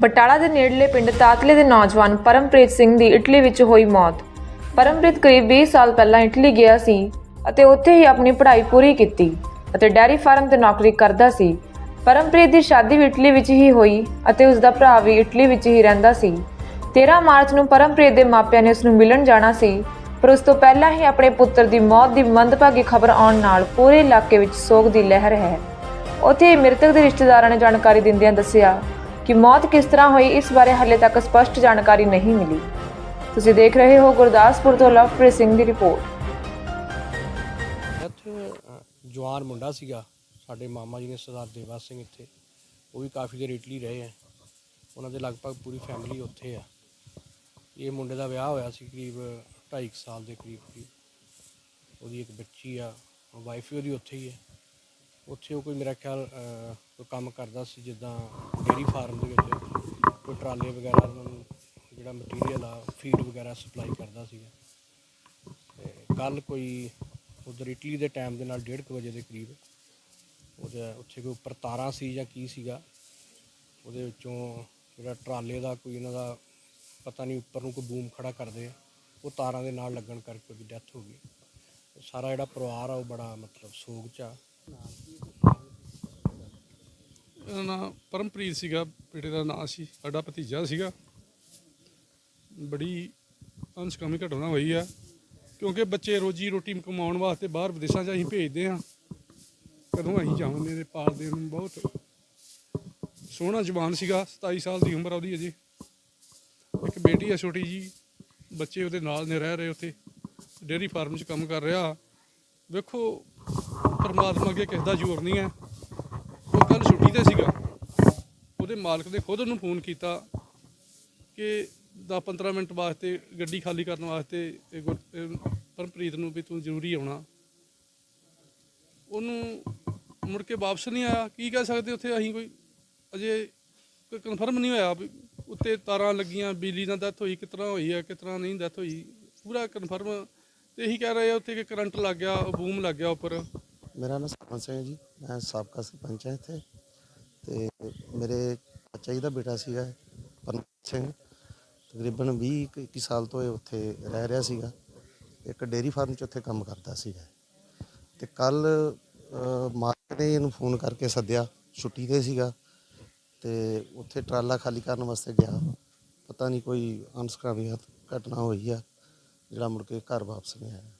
ਬਟਾਲਾ ਦੇ ਨੇੜਲੇ ਪਿੰਡ ਤਾਤਲੇ ਦੇ ਨੌਜਵਾਨ ਪਰਮਪ੍ਰੀਤ ਸਿੰਘ ਦੀ ਇਟਲੀ ਵਿੱਚ ਹੋਈ ਮੌਤ। ਪਰਮਪ੍ਰੀਤ ਕਰੀਬ 20 ਸਾਲ ਪਹਿਲਾਂ ਇਟਲੀ ਗਿਆ ਸੀ ਅਤੇ ਉੱਥੇ ਹੀ ਆਪਣੀ ਪੜ੍ਹਾਈ ਪੂਰੀ ਕੀਤੀ ਅਤੇ ਡੈਰੀ ਫਾਰਮ ਤੇ ਨੌਕਰੀ ਕਰਦਾ ਸੀ। ਪਰਮਪ੍ਰੀਤ ਦੀ ਸ਼ਾਦੀ ਵੀ ਇਟਲੀ ਵਿੱਚ ਹੀ ਹੋਈ ਅਤੇ ਉਸ ਦਾ ਭਰਾ ਵੀ ਇਟਲੀ ਵਿੱਚ ਹੀ ਰਹਿੰਦਾ ਸੀ। 13 ਮਾਰਚ ਨੂੰ ਪਰਮਪ੍ਰੀਤ ਦੇ ਮਾਪਿਆਂ ਨੇ ਉਸ ਨੂੰ ਮਿਲਣ ਜਾਣਾ ਸੀ, ਪਰ ਉਸ ਤੋਂ ਪਹਿਲਾਂ ਹੀ ਆਪਣੇ ਪੁੱਤਰ ਦੀ ਮੌਤ ਦੀ ਮੰਦਭਾਗੀ ਖਬਰ ਆਉਣ ਨਾਲ ਪੂਰੇ ਇਲਾਕੇ ਵਿੱਚ ਸੋਗ ਦੀ ਲਹਿਰ ਹੈ। ਉੱਥੇ ਮ੍ਰਿਤਕ ਦੇ ਰਿਸ਼ਤੇਦਾਰਾਂ ਨੇ ਜਾਣਕਾਰੀ ਦਿੰਦਿਆਂ ਦੱਸਿਆ ਕਿ ਮੌਤ ਕਿਸ ਤਰ੍ਹਾਂ ਹੋਈ, ਇਸ ਬਾਰੇ ਹਾਲੇ ਤੱਕ ਸਪਸ਼ਟ ਜਾਣਕਾਰੀ ਨਹੀਂ ਮਿਲੀ। ਤੁਸੀਂ ਦੇਖ ਰਹੇ ਹੋ ਗੁਰਦਾਸਪੁਰ ਤੋਂ ਲਵਪ੍ਰੀਤ ਸਿੰਘ ਦੀ ਰਿਪੋਰਟ। ਇੱਥੇ ਜਵਾਨ ਮੁੰਡਾ ਸੀਗਾ, ਸਾਡੇ ਮਾਮਾ ਜੀ ਨੇ ਸਰਦਾਰ ਦੇਵਾ ਸਿੰਘ ਇੱਥੇ, ਉਹ ਵੀ ਕਾਫੀ ਦੇਰ ਇਟਲੀ ਰਹੇ ਆ। ਉਹਨਾਂ ਦੇ ਲਗਭਗ ਪੂਰੀ ਫੈਮਿਲੀ ਉੱਥੇ ਆ। ਇਹ ਮੁੰਡੇ ਦਾ ਵਿਆਹ ਹੋਇਆ ਸੀ ਕਰੀਬ 2.5 ਸਾਲ ਦੇ ਕਰੀਬ ਉਹਦੀ ਇੱਕ ਬੱਚੀ ਆ, ਵਾਈਫ ਵੀ ਉਹਦੀ ਉੱਥੇ ਹੀ ਹੈ ਉੱਥੇ ਉਹ ਕੋਈ ਮੇਰਾ ਖਿਆਲ ਅ, ਕੋਈ ਕੰਮ ਕਰਦਾ ਸੀ ਜਿੱਦਾਂ ਡੇਰੀ ਫਾਰਮ ਦੇ ਵਿੱਚ ਕੋਈ ਟਰਾਲੇ ਵਗੈਰਾ ਉਹਨਾਂ ਨੂੰ ਜਿਹੜਾ ਮਟੀਰੀਅਲ ਆ ਫੀਡ ਵਗੈਰਾ ਸਪਲਾਈ ਕਰਦਾ ਸੀਗਾ। ਕੱਲ ਕੋਈ ਉਧਰ ਇਟਲੀ ਦੇ ਟਾਈਮ ਦੇ ਨਾਲ 1:30 ਵਜੇ ਦੇ ਕਰੀਬ ਉਹਦੇ ਉੱਥੇ ਕੋਈ ਉੱਪਰ ਤਾਰਾਂ ਸੀ ਜਾਂ ਕੀ ਸੀਗਾ ਉਹਦੇ ਵਿੱਚੋਂ ਜਿਹੜਾ ਟਰਾਲੇ ਦਾ ਕੋਈ ਇਹਨਾਂ ਦਾ ਪਤਾ ਨਹੀਂ ਉੱਪਰ ਨੂੰ ਕੋਈ ਬੂਮ ਖੜਾ ਕਰਦੇ ਆ ਉਹ ਤਾਰਾਂ ਦੇ ਨਾਲ ਲੱਗਣ ਕਰਕੇ ਉਹਦੀ ਡੈਥ ਹੋ ਗਈ। ਸਾਰਾ ਜਿਹੜਾ ਪਰਿਵਾਰ ਆ ਉਹ ਬੜਾ ਮਤਲਬ ਸੋਗ ਚ ਆ। ਇਹਦਾ ਨਾਂ ਪਰਮਪ੍ਰੀਤ ਸੀਗਾ, ਬੇਟੇ ਦਾ ਨਾਂ ਸੀ, ਸਾਡਾ ਭਤੀਜਾ ਸੀਗਾ। ਬੜੀ ਅਨਸਕਾਮੀ ਘਟਨਾ ਹੋਈ ਆ, ਕਿਉਂਕਿ ਬੱਚੇ ਰੋਜੀ ਰੋਟੀ ਕਮਾਉਣ ਵਾਸਤੇ ਬਾਹਰ ਵਿਦੇਸ਼ਾਂ 'ਚ ਅਸੀਂ ਭੇਜਦੇ ਆ ਕਦੋਂ ਅਸੀਂ ਜਾਵਾਂਗੇ ਤੇ ਪਾਲਦੇ ਨੂੰ ਬਹੁਤ ਸੋਹਣਾ ਜਵਾਨ ਸੀਗਾ 27 ਸਾਲ ਦੀ ਉਮਰ ਆ ਉਹਦੀ ਅਜੇ। ਇੱਕ ਬੇਟੀ ਆ ਛੋਟੀ ਜੀ, ਬੱਚੇ ਉਹਦੇ ਨਾਲ ਨੇ, ਰਹਿ ਰਹੇ ਉੱਥੇ। ਡੇਅਰੀ ਫਾਰਮ 'ਚ ਕੰਮ ਕਰ ਰਿਹਾ। ਵੇਖੋ ਪਰਮਾਤਮਾ ਅੱਗੇ ਕਿਸੇ ਦਾ ਜ਼ੋਰ ਨਹੀਂ ਹੈ। ਉਹ ਕੱਲ ਛੁੱਟੀ ਤੇ ਸੀਗਾ। ਉਹਦੇ ਮਾਲਕ ਨੇ ਖੁਦ ਉਹਨੂੰ ਫੋਨ ਕੀਤਾ ਕਿ 10-15 ਮਿੰਟ ਵਾਸਤੇ ਗੱਡੀ ਖਾਲੀ ਕਰਨ ਵਾਸਤੇ ਇਹ ਗੁਰ- ਪਰਮਪ੍ਰੀਤ ਨੂੰ ਵੀ ਤੂੰ ਜ਼ਰੂਰੀ ਆਉਣਾ। ਉਹਨੂੰ ਮੁੜ ਕੇ ਵਾਪਸ ਨਹੀਂ ਆਇਆ। ਕੀ ਕਹਿ ਸਕਦੇ ਉੱਥੇ ਅਸੀਂ ਕੋਈ ਅਜੇ ਕੋਈ ਕਨਫਰਮ ਨਹੀਂ ਹੋਇਆ ਵੀ ਉੱਤੇ ਤਾਰਾਂ ਲੱਗੀਆਂ, ਬਿਜਲੀ ਨਾਲ ਡੈਥ ਹੋਈ, ਕਿਸ ਤਰ੍ਹਾਂ ਹੋਈ ਹੈ, ਕਿਸ ਤਰ੍ਹਾਂ ਨਹੀਂ ਡੈਥ ਹੋਈ। ਪੂਰਾ ਕਨਫਰਮ ਤੇ ਇਹੀ ਕਹਿ ਰਹੇ ਆ ਉੱਥੇ ਕਿ ਕਰੰਟ ਲੱਗ ਗਿਆ ਬੂਮ ਲੱਗ ਗਿਆ ਉੱਪਰ। ਮੇਰਾ ਨਾਮ ਸਰਪੰਚ ਸਿੰਘ ਹੈ ਜੀ। ਮੈਂ ਸਾਬਕਾ ਸਰਪੰਚ ਹਾਂ ਇੱਥੇ। ਤੇ ਮੇਰੇ ਚਾਚਾ ਜੀ ਦਾ ਬੇਟਾ ਸੀਗਾ ਪਰਮ ਸਿੰਘ। ਤਕਰੀਬਨ 20 ਕੁ- ਇੱਕੀ ਸਾਲ ਤੋਂ ਇਹ ਉੱਥੇ ਰਹਿ ਰਿਹਾ ਸੀਗਾ। ਇੱਕ ਡੇਰੀ ਫਾਰਮ 'ਚ ਉੱਥੇ ਕੰਮ ਕਰਦਾ ਸੀਗਾ। ਤੇ ਕੱਲ ਮਾਲਕ ਨੇ ਇਹਨੂੰ ਫੋਨ ਕਰਕੇ ਸੱਦਿਆ, ਛੁੱਟੀ ਤੇ ਸੀਗਾ। ਤੇ ਉੱਥੇ ਟਰਾਲਾ ਖਾਲੀ ਕਰਨ ਵਾਸਤੇ ਗਿਆ। ਪਤਾ ਨਹੀਂ ਕੋਈ ਅਨਸਕਾਮੀ ਘਟਨਾ ਹੋਈ ਆ, ਜਿਹੜਾ ਮੁੜ ਕੇ ਘਰ ਵਾਪਸ ਨਹੀਂ ਆਇਆ।